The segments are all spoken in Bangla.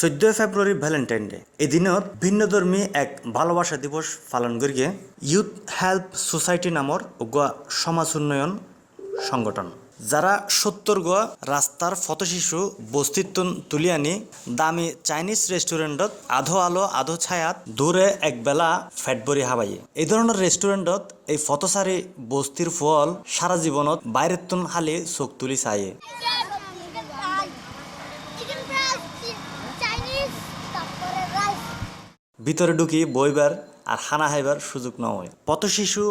চৈধ্যই ফেব্রুৱাৰী ভেলেণ্টাইন ডে। এদিনত ভিন্নধৰ্মী এক ভালোবাসা দিৱস পালন করিয়ে ইউথ হেল্প সোসাইটি নামৰ গোৱা সমাজ উন্নয়ন সংগঠন, যারা সত্তর গোয়া রাস্তার ফটোশিশু বস্তিত্ব তুলি আনি দামি চাইনিজ রেস্টুরেন্টত আধো আলো, আধো ছায়াত দূরে একবেলা ফেট ভরি হাবাই। এই ধরনের রেস্টুরেন্টত এই ফটোসারি বস্তির ফল সারা জীবনত বাইরের তুন খালি চোখ তুলি চায়ে ভিতরে ঢুকি বইবার আর হানা হাইবার সুযোগ নয় পথ শিশু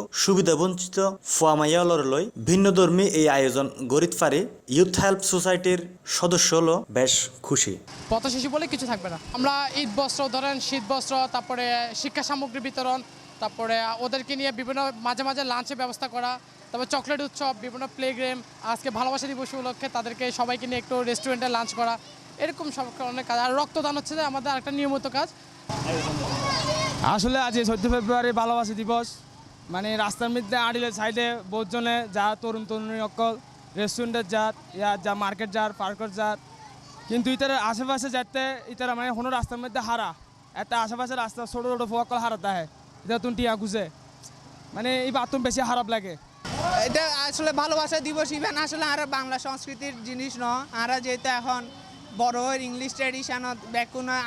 লই ভিন্নধর্মী এই আয়োজন গরিত পারি ইউথ হেল্প সোসাইটির সদস্য হলো বেশ খুশি। পথ শিশু বলে কিছু থাকবে না। আমরা ঈদ বস্ত্র ধরেন, শীত বস্ত্র, তারপরে শিক্ষা সামগ্রী বিতরণ, তারপরে ওদেরকে নিয়ে বিভিন্ন মাঝে মাঝে লাঞ্চের ব্যবস্থা করা, তারপর চকলেট উৎসব, বিভিন্ন প্লে গেম আজকে ভালোবাসা দিবস উপলক্ষে তাদেরকে সবাইকে নিয়ে একটু রেস্টুরেন্টে লাঞ্চ করা, এরকম সব অনেক কাজ। আর রক্তদান হচ্ছে যে আমাদের একটা নিয়মিত কাজ। আসলে আজ চোদ্দ ফেব্রুয়ারি ভালোবাসা দিবস। মানে রাস্তার মধ্যে আড়িলে সাইডে বহুজনে যা তরুণ তরুণী অকল রেস্টুরেন্টের যাত ইয়া যা মার্কেট যার পার্কের যাত কিন্তু ইতার আশেপাশে যাতে ইতারা মানে কোনো রাস্তার মধ্যে হারা। একটা আশেপাশে রাস্তা ছোটো ছোটো ফোয়াকল হারাতে হয় এটা তুমি টিয়া খুঁজে। মানে এই বাথরুম বেশি খারাপ লাগে। এটা আসলে ভালোবাসা দিবস ইভেন আসলে আর বাংলা সংস্কৃতির জিনিস ন আর যেহেতু এখন বড় ইংলিশ ট্রেডিশনত ব্যাকুনে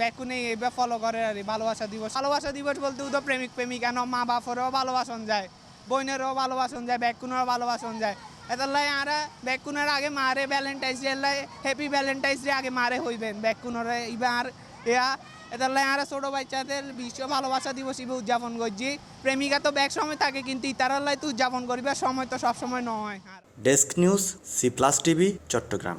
ব্যাকুনে এবার ফলো করে আর ভালোবাসা দিবস। ভালোবাসা দিবস বলতে উদো প্রেমিক প্রেমিকা মা বাপরেও ভালোবাসন যায়, বোনেরও ভালোবাসন যায় ব্যাকুনেরও ভালোবাসন যায়। এতালাই আর ব্যাকুনের আগে মারে ভ্যালেন্টাইন্স ডে লাই হ্যাপি ভ্যালেন্টাইন্স ডে আগে মারে হইবেন ব্যাকুনরে ইবার এয়া এতালাই আর ছোট বাচ্চাদের বিশ্ব ভালোবাসা দিবস ইবে উদযাপন করছি। প্রেমিকা তো ব্যাক সময় থাকে, কিন্তু ইতারালাই তো উদযাপন করিবার সময় তো সবসময় নয়। Desk news C plus TV Chattogram